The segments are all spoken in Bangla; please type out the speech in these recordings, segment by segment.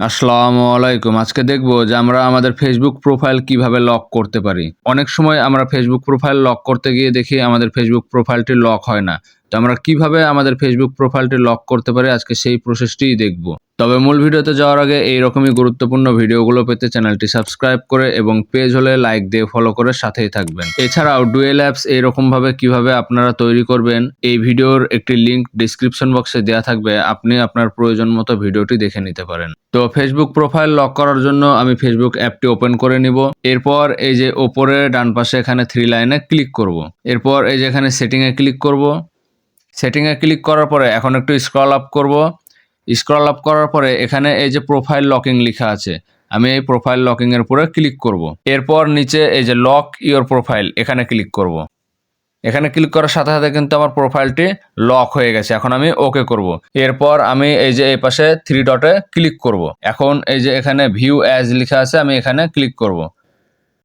আসসালামু আলাইকুম। আজকে দেখব যে আমরা আমাদের ফেসবুক প্রোফাইল কীভাবে লক করতে পারি। অনেক সময় আমরা ফেসবুক প্রোফাইল লক করতে গিয়ে দেখি আমাদের ফেসবুক প্রোফাইলটি লক হয় না। তো আমরা কীভাবে আমাদের ফেসবুক প্রোফাইলটি লক করতে পারি, আজকে সেই প্রসেসটিই দেখব। তবে মূল ভিডিওতে যাওয়ার আগে এই রকমই গুরুত্বপূর্ণ ভিডিওগুলো পেতে চ্যানেলটি সাবস্ক্রাইব করে এবং পেজ হলে লাইক দিয়ে ফলো করে সাথেই থাকবেন। এছাড়াও ডুয়েল অ্যাপস এইরকম ভাবে কীভাবে আপনারা তৈরি করবেন, এই ভিডিওর একটি লিংক ডিসক্রিপশন বক্সে দেওয়া থাকবে, আপনি আপনার প্রয়োজন মতো ভিডিওটি দেখে নিতে পারেন। তো ফেসবুক প্রোফাইল লক করার জন্য আমি ফেসবুক অ্যাপটি ওপেন করে নিব। এরপর এই যে ওপরে ডান পাশে এখানে থ্রি লাইনে ক্লিক করব। এরপর এই যে এখানে সেটিংয়ে ক্লিক করব। সেটিংয়ে ক্লিক করার পরে এখন একটু স্ক্রল আপ করব। স্ক্রল আপ করার পরে এখানে এই যে প্রোফাইল লকিং লেখা আছে, আমি এই প্রোফাইল লকিংয়ের উপরে ক্লিক করব। এরপর নিচে এই যে লক ইওর প্রোফাইল এখানে ক্লিক করব। এখানে ক্লিক করার সাথে সাথে কিন্তু আমার প্রোফাইলটি লক হয়ে গেছে, এখন আমি ওকে করব। এরপর আমি এই যে এই পাশে থ্রি ডটে ক্লিক করব। এখন এই যে এখানে ভিউ অ্যাজ লেখা আছে, আমি এখানে ক্লিক করব।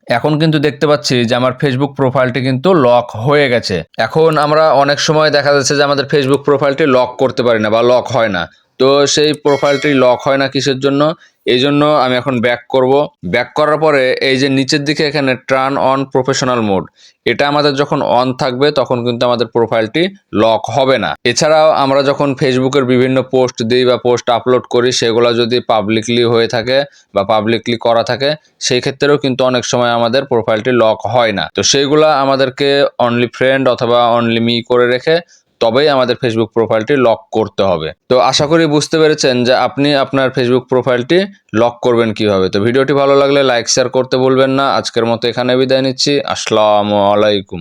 এখন কিন্তু দেখতে পাচ্ছি যে আমার ফেসবুক প্রোফাইলটি কিন্তু লক হয়ে গেছে। এখন আমরা অনেক সময় দেখা যাচ্ছে যে আমাদের ফেসবুক প্রোফাইলটি লক করতে পারি না বা লক হয় না। তো সেই প্রোফাইলটি লক হয় না কিসের জন্য? এই জন্য আমি এখন ব্যাক করব। ব্যাক করার পরে এই যে নিচের দিকে এখানে টার্ন অন প্রফেশনাল মোড এটা আমাদের যখন অন থাকবে তখন কিন্তু আমাদের প্রোফাইলটি লক হবে না। এছাড়াও আমরা যখন ফেসবুকের বিভিন্ন পোস্ট দিই বা পোস্ট আপলোড করি, সেগুলো যদি পাবলিকলি হয়ে থাকে বা পাবলিকলি করা থাকে, সেই ক্ষেত্রেও কিন্তু অনেক সময় আমাদের প্রোফাইলটি লক হয় না। তো সেইগুলা আমাদেরকে অনলি ফ্রেন্ড অথবা অনলি মি করে রেখে তবেই আমাদের ফেসবুক প্রোফাইলটি লক করতে হবে। তো আশা করি বুঝতে পেরেছেন যে আপনি আপনার ফেসবুক প্রোফাইলটি লক করবেন কীভাবে। তো ভিডিওটি ভালো লাগলে লাইক শেয়ার করতে বলবেন না। আজকের মতো এখানে বিদায় নিচ্ছি। আসসালামু আলাইকুম।